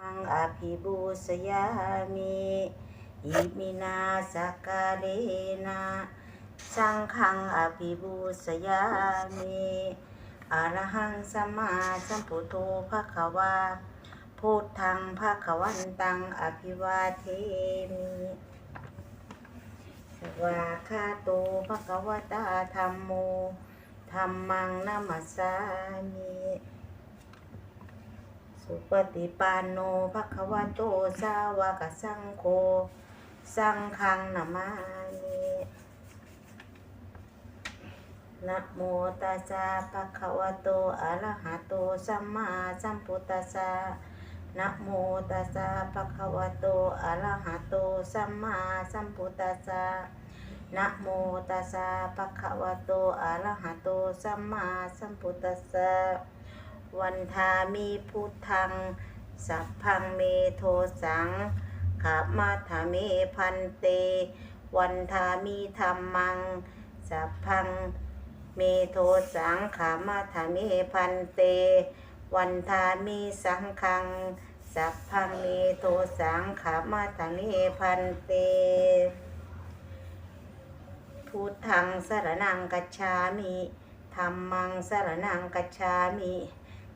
มังอภิบูสยามิอิมินาสกาเลนะสังฆังอภิบูสยามิอะระหังสัมมาสัมพุทโธภะคะวาพุทธังภะคะวันตังอภิวาเทมิสวาคาโตภะคะวตาธัมโมธัมมังนัมัสสามิ สุปฏิปันโนภะคะวะโตสาวกสังโฆสังฆังนามามินะโมตัสสะภะคะวะโตอะระหะโตสัมมาสัมพุทธัสสะนะโมตัสสะภะคะวะโตอะระหะโตสัมมาสัมพุทธัสสะนะโมตัสสะภะคะวะโตอะระหะโตสัมมาสัมพุทธัสสะ วันทามีพุทธัง สัพพังเมโทสังขามาธาเมพันเต วันทามีธรรมัง สัพพังเมโทสังขามาธาเมพันเต วันทามีสังฆัง สัพพังเมโทสังขามาธาเมพันเตพุทธังสรนังกัจฉามิธรรมังสรนังกัจฉามิ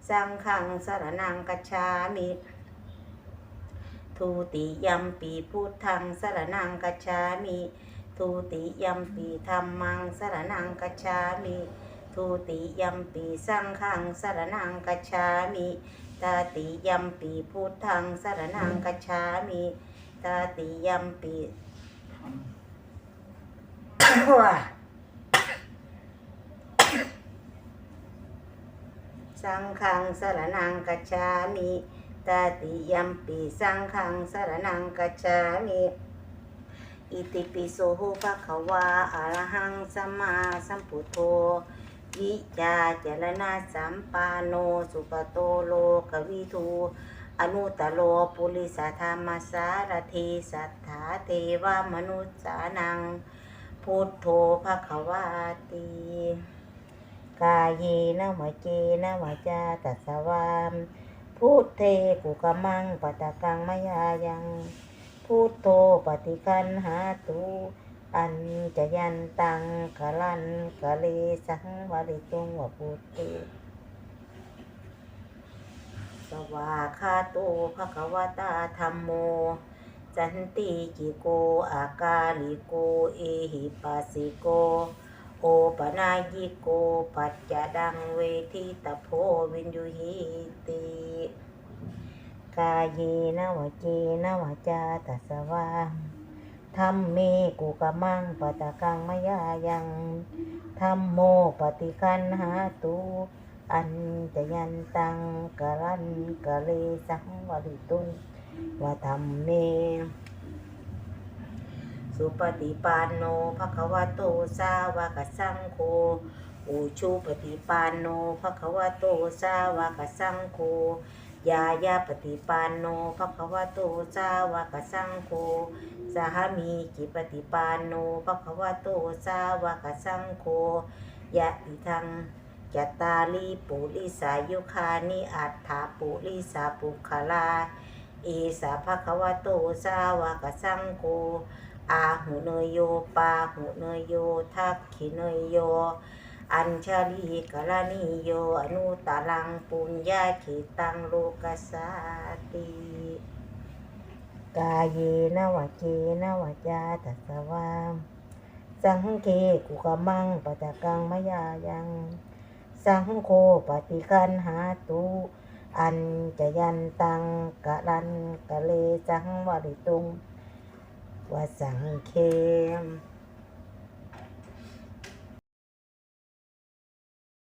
สังฆังสรนังกัจฉามิทูติยัมปีพุทธังสรนังกัจฉามิทูติยัมปีธรรมังสรนังกัจฉามิทูติยัมปีสังฆังสรนังกัจฉามิตาติยัมปีพุทธังสรนังกัจฉามิตาติยัมปีว่ สังฆังสรนังกัจฉามิตาติยัมปีสังฆังสรนังกัจฉามิอิติปิโสภะคะวาอะระหังสัมมาสัมพุทโธวิจาเจรณะสัมปานโนสุปโตโลกวิทูอนุตตโลปุริสธรรมสารทีสัทธาเทวมนุษย์สานังพุทโธภะคะวาติ กายเยนะวะเจนะวะจาตัสวามพุทเทกุกมังปตะกังมยายังพุทโธปฏิคันหาตุอันจะยันตังกะลันกะเลสังวริตุงวะพุทโธสวาคาโตภะคะวตาธัมโม จันติกิโกอากาลิโก เอหิปัสสิโก โอปนายิโกปัจจดังเวทิตโพวินยุหิติกายเยนวเจนวจาตัสวาธรรมเมกุกมังปตะกังมยายังธรรมโมปฏิคันหาตุอันจะยันตังกะลันกะเลสังวริตุนวะธรรมเม สุปฏิปันโนภะคะวะโตสาวกสังโฆอุชูปฏิปันโนภะคะวะโตสาวกสังโฆยายาปฏิปันโนภะคะวะโตสาวกสังโฆสหมีจิปฏิปันโนภะคะวะโตสาวกสังโฆยะติทังจัตตาลีปุริสายุคานิอัฏฐาปุริสาปุคลาเอสาภะคะวะโตสาวกสังโฆ อาหุเนยโยปาหุเนยโยทักขิเนยโย อัญชลีกรณีโยอนุตารังปุญญาขิตังโลกัสสาติกายเยนวะเจนวะจาตัสวาสังเคกุกมังปะตะกังมยายังสังโฆปฏิคันหาตุอันจะยันตังกะลันกะเลสังวริตุง ว่าสังเคม